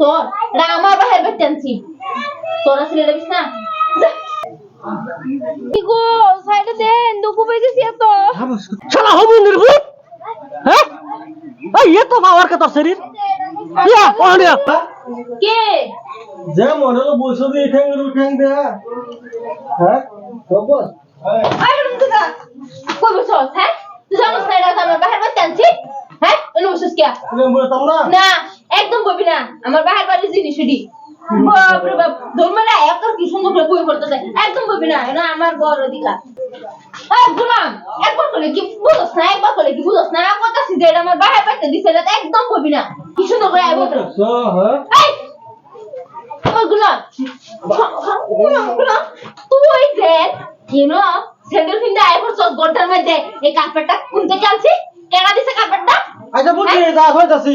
তোর এটা আমার বাহির বের টানছি তোরা ছেলে দেবিস না। কি গো সাইডে দেন দুঃখ পেয়েছি এত। শালা হবু নির্ভূত হ্যাঁ? এই এ তো পাওয়ার কে তোর শরীর। ইয়া ওহানিয়া কে? যে মনে হলো বসে দিয়ে ঠ্যাং ঠ্যাং দে হ্যাঁ? খবর আই রুম থেকে কই বসছ হ্যাঁ? তুই জানিস না এটা আমার বাহির বের টানছি হ্যাঁ? এনে বসছিস কে? তুমি বলতাম না। না। একদম বলবি না। আমার বাহির বাড়ির জিনিস এটি বাপ রে বাপ এত কি সুন্দর করে একদম না আমার বড় অধিকার একবার কি না, একবার কি না কথা সিধে আমার বাহির বাড়িতে দিছে একদম না। কি সুন্দর করে এই! কার্পেটটা কোন থেকে কেনা দিছে কার্পেটটা? আচ্ছা হইতাছি।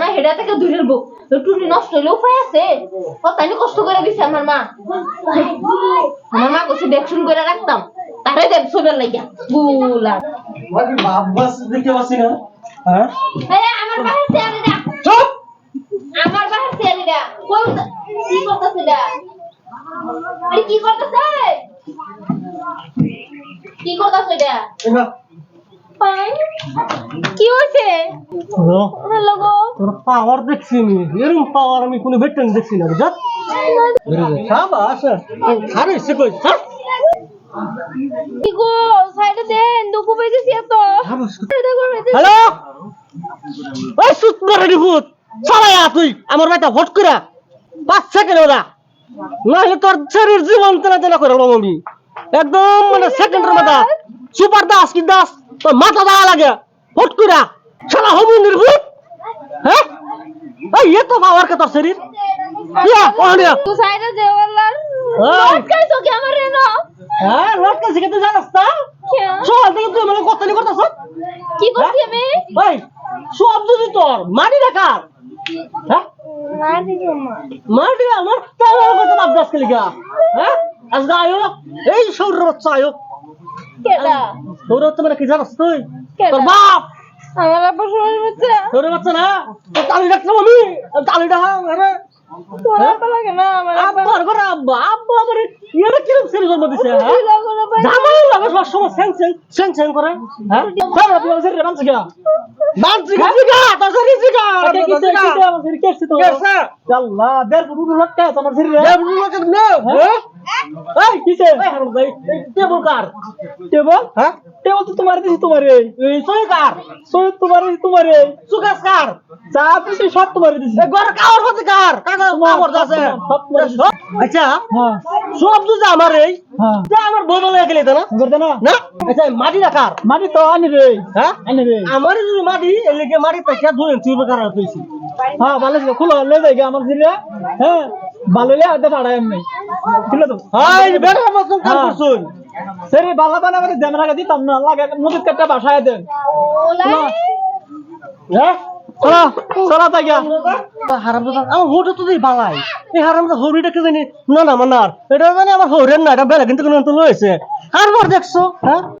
না হেডা থেকে দূরের বউ টুনি নষ্ট হইলে উপায় আছে। কষ্ট করে দিছে আমার মা। আমার মা দেখশুন করে রাখতাম। তারে দেব ছবির লাগিয়া গুলা। বাবাস দেখতে পাচ্ছি না হ্যাঁ আমার বাহির চেয়ারে দা। চুপ! আমার বাহির চেয়ারে দা। কোন কি করতেছে দা? আরে কি করতেছে? কি করতেছে দা? কি হইছে? হ্যালো? হ্যালো গো। তোর পাওয়ার দেখছি আমি। এরকম পাওয়ার আমি কোনো ভেটন দেখছি না বুঝা সাবাস আরে সে কই? কি গো সাইডে দেন দুঃখ পেয়েছি এত। হ্যালো? ওই সুত মারে ভূত। সবাই তুই আমার বাড়িতে হট করে পাঁচ সেকেন্ড ওরা। নাহলে তোর শরীর জীবন তেনা তেনা করে আমি একদম মানে সেকেন্ডের মাথা সুপার দাস কি দাস? তোর মাথা দেওয়া লাগে। হট করে শালা হবু নির্ভূত হ্যাঁ? এই এ তো পাওয়ার কে তোর শরীর? ইয়া ওহানিয়া তু সাইডে কাইছো কি আমার না? হ্যাঁ লটকা শিখে জানাস না। সকাল থেকে তুই আমাকে কথা নিয়ে করতেছ? কি করছি আমি? ওই সব যদি তোর মাটি রাখার হ্যাঁ? মাটি আমার। তাও কত আবদাস কে লিখা হ্যাঁ? আজকে আয়ো এই সৌর বাচ্চা আয়ো। কেডা? সৌর বাচ্চা মানে কি জানাস তুই? তোর বাপ! আমার হচ্ছে সৌর বাচ্চা না? তোর তালি রাখলাম আমি? তালিটা আরে তোর আপা লাগে না আমার আপা আব্বার ঘরে আব্বা আব্বা আমার ইয়ারে কিরম সেরি জন্ম দিছে তুই লাগো না ভাই। জামাই লাগে সব সময় স্যাং স্যাং স্যাং স্যাং করে হ্যাঁ? সব আপনি আমার জিগা তোর জিগা কে আমার তো। কেসা? আল্লাহ দেড় ফুট লটকা আছে আমার শরীরে দেব লোকে নে হ্যাঁ? এই কিসে এই হারুন ভাই টেবল কার? টেবল? হ্যাঁ? টেবল তো তোমার দিছি তোমার এই। কার? তোমার দিছি তোমার কার? চা পিছে সব তোমার দিছি। ঘর কার কাকা কাওর আছে সব তোমার দিছি। আচ্ছা হ্যাঁ। সব যদি আমার এই হ্যাঁ। যে আমার বদল হয়ে গেলে তো না? না। না? আচ্ছা মাটি রাখার মাটি তো আনি রে হ্যাঁ? আনি রে আমার যদি মাটি এলাকে মাটি থেকে ধরে তুই কার তুইছি হ্যাঁ ভালো ছিল। খুলো লে যাই আমার শরীরে হ্যাঁ ভালো লে আদে পাড়াই এমনি খুলে তো? হাই বেটা মতন কাম হ্যাঁ। করছুন। শরীর ভালো বানা করে দেন রাখা দিতাম না। লাগে নদীর কাটটা বাসায় দেন। হ্যাঁ? চলো চলো তাই গিয়া আমার হোটা তো দেই বালাই। এই হারাম হরিটা কে জানি? না না আমার না এটা জানি আমার হরেন না, এটা বেলা কিন্তু কোনো তো লয়েছে আর দেখছ হ্যাঁ?